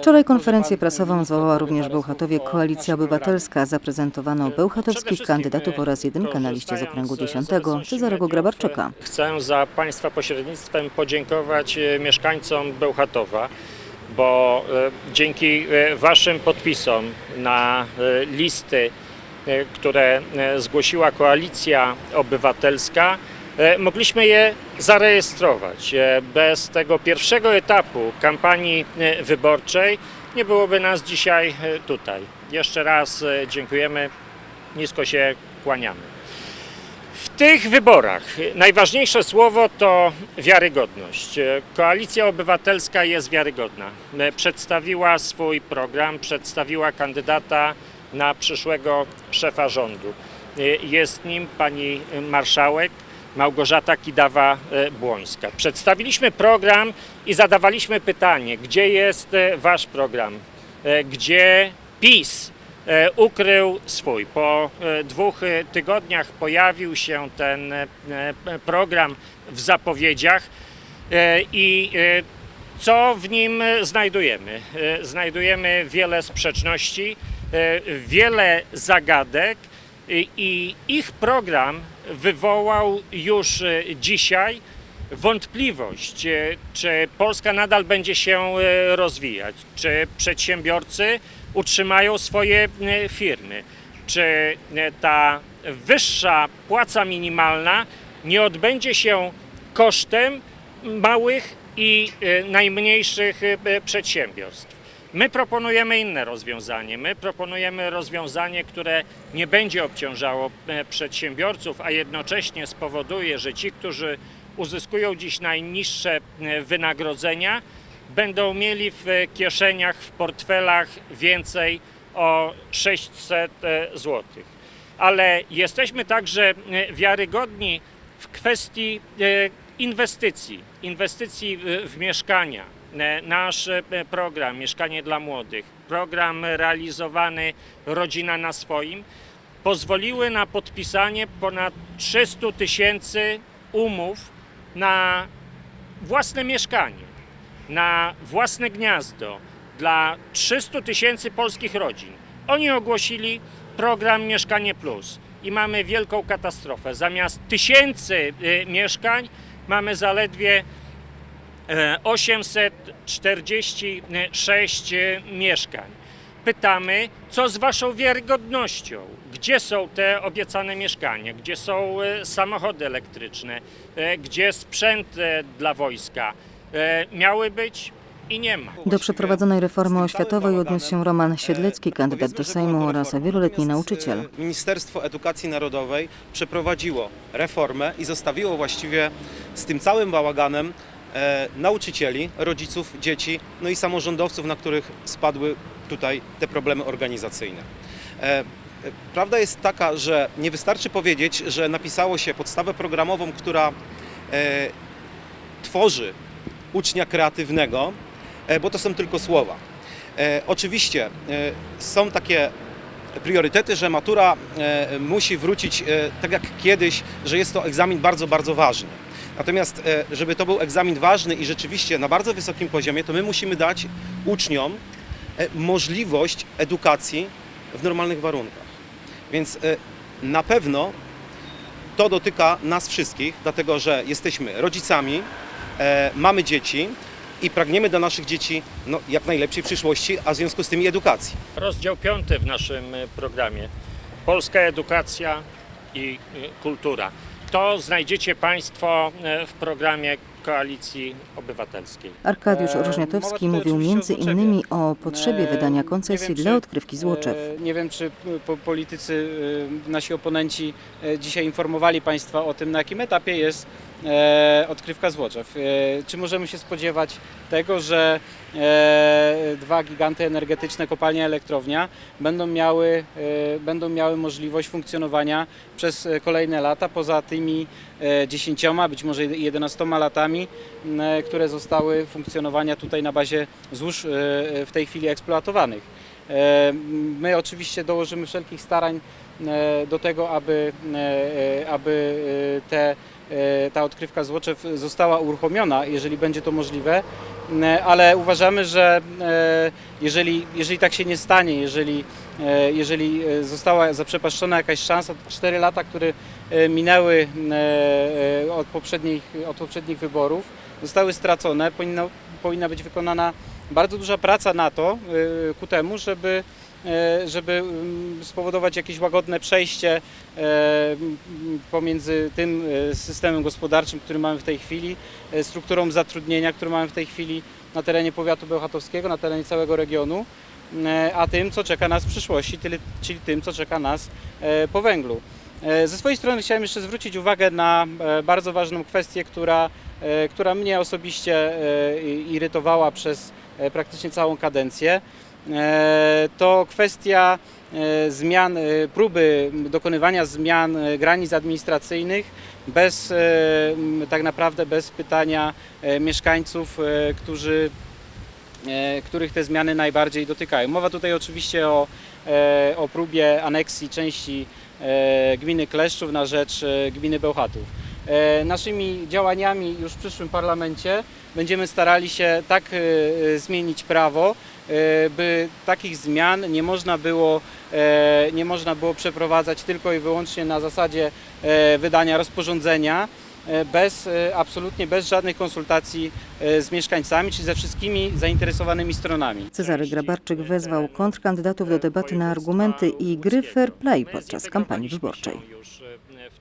Wczoraj konferencję prasową zwołała również Bełchatowie Koalicja Obywatelska. Zaprezentowano bełchatowskich kandydatów oraz jedynkę na liście z okręgu 10 Cezarego Grabarczyka. Chcę za Państwa pośrednictwem podziękować e, mieszkańcom Bełchatowa, bo e, dzięki e, Waszym podpisom na listy, które zgłosiła Koalicja Obywatelska, mogliśmy je zarejestrować. E, Bez tego pierwszego etapu kampanii e, wyborczej nie byłoby nas dzisiaj e, tutaj. Jeszcze raz e, dziękujemy, nisko się kłaniamy. W tych wyborach najważniejsze słowo to wiarygodność. Koalicja Obywatelska jest wiarygodna. Przedstawiła swój program, przedstawiła kandydata na przyszłego szefa rządu. Jest nim pani marszałek Małgorzata Kidawa-Błońska. Przedstawiliśmy program i zadawaliśmy pytanie, gdzie jest e, wasz program? E, Gdzie PiS e, ukrył swój. Po dwóch tygodniach pojawił się ten program w zapowiedziach i co w nim znajdujemy? Znajdujemy wiele sprzeczności, wiele zagadek i- ich program wywołał już e, dzisiaj wątpliwość, e, czy Polska nadal będzie się e, rozwijać, czy przedsiębiorcy utrzymają swoje firmy, czy ta wyższa płaca minimalna nie odbędzie się kosztem małych i najmniejszych przedsiębiorstw. My proponujemy inne rozwiązanie. My proponujemy rozwiązanie, które nie będzie obciążało e, przedsiębiorców, a jednocześnie spowoduje, że ci, którzy uzyskują dziś najniższe e, wynagrodzenia, będą mieli w e, kieszeniach, w portfelach więcej o 600 zł. Ale jesteśmy także e, wiarygodni w kwestii e, inwestycji, inwestycji w mieszkania. E, Nasz e, program Mieszkanie dla Młodych, program realizowany Rodzina na swoim, pozwoliły na podpisanie ponad 300 tysięcy umów na własne mieszkanie, na własne gniazdo dla 300 tysięcy polskich rodzin. Oni ogłosili program Mieszkanie Plus i mamy wielką katastrofę. Zamiast tysięcy y, mieszkań mamy zaledwie 846 e, mieszkań. Pytamy, co z Waszą wiarygodnością? Gdzie są te obiecane mieszkania? Gdzie są e, samochody elektryczne? E, Gdzie sprzęt e, dla wojska? E, Miały być i nie ma. Do przeprowadzonej reformy oświatowej odniósł się Roman Siedlecki, kandydat do Sejmu oraz wieloletni nauczyciel. E, Ministerstwo Edukacji Narodowej przeprowadziło reformę i zostawiło właściwie z tym całym bałaganem e, nauczycieli, rodziców, dzieci, no i samorządowców, na których spadły tutaj te problemy organizacyjne. E, e, Prawda jest taka, że nie wystarczy powiedzieć, że napisało się podstawę programową, która e, tworzy ucznia kreatywnego, e, bo to są tylko słowa. E, Oczywiście e, są takie priorytety, że matura e, musi wrócić e, tak jak kiedyś, że jest to egzamin bardzo, bardzo ważny. Natomiast, e, żeby to był egzamin ważny i rzeczywiście na bardzo wysokim poziomie, to my musimy dać uczniom możliwość edukacji w normalnych warunkach. Więc na pewno to dotyka nas wszystkich, dlatego że jesteśmy rodzicami, mamy dzieci i pragniemy dla naszych dzieci no, jak najlepszej przyszłości, a w związku z tym edukacji. Rozdział piąty w naszym e, programie. Polska edukacja i e, kultura. To znajdziecie Państwo e, w programie Koalicji Obywatelskiej. Arkadiusz E, Rożniatowski mówił między innymi o potrzebie E, wydania koncesji wiem, dla odkrywki Złoczew. E, Nie wiem, czy po- politycy, nasi oponenci dzisiaj informowali Państwa o tym, na jakim etapie jest odkrywka Złoczew. Czy możemy się spodziewać tego, że dwa giganty energetyczne, kopalnia i elektrownia, będą miały, będą miały możliwość funkcjonowania przez kolejne lata, poza tymi 10, być może 11 latami, e, które zostały funkcjonowania tutaj na bazie złóż e, w tej chwili eksploatowanych. E, My oczywiście dołożymy wszelkich starań e, do tego, aby, e, e, aby e, te, e, ta odkrywka Złoczew została uruchomiona, jeżeli będzie to możliwe, E, ale uważamy, że e, jeżeli, jeżeli tak się nie stanie, jeżeli, e, jeżeli e, została zaprzepaszczona jakaś szansa, to 4 lata, które e, minęły e, e, od poprzednich, od poprzednich wyborów, zostały stracone, powinno, powinna być wykonana bardzo duża praca na to, e, ku temu, żeby e, żeby mm, spowodować jakieś łagodne przejście e, pomiędzy tym e, systemem gospodarczym, który mamy w tej chwili, e, strukturą zatrudnienia, którą mamy w tej chwili na terenie powiatu bełchatowskiego, na terenie całego regionu, e, a tym, co czeka nas w przyszłości, czyli tym, co czeka nas e, po węglu. E, Ze swojej strony chciałem jeszcze zwrócić uwagę na e, bardzo ważną kwestię, która, e, która mnie osobiście irytowała przez praktycznie całą kadencję. To kwestia zmian, próby dokonywania zmian granic administracyjnych bez tak naprawdę bez pytania mieszkańców, którzy, których te zmiany najbardziej dotykają. Mowa tutaj oczywiście o, o próbie aneksji części gminy Kleszczów na rzecz e, gminy Bełchatów. E, Naszymi działaniami już w przyszłym parlamencie będziemy starali się tak e, zmienić prawo, e, by takich zmian nie można było, e, nie można było przeprowadzać tylko i wyłącznie na zasadzie e, wydania rozporządzenia, e, bez, e, absolutnie bez żadnych konsultacji e, z mieszkańcami, czy ze wszystkimi zainteresowanymi stronami. Cezary Grabarczyk wezwał kontrkandydatów do debaty na argumenty i gry fair play podczas kampanii wyborczej. E,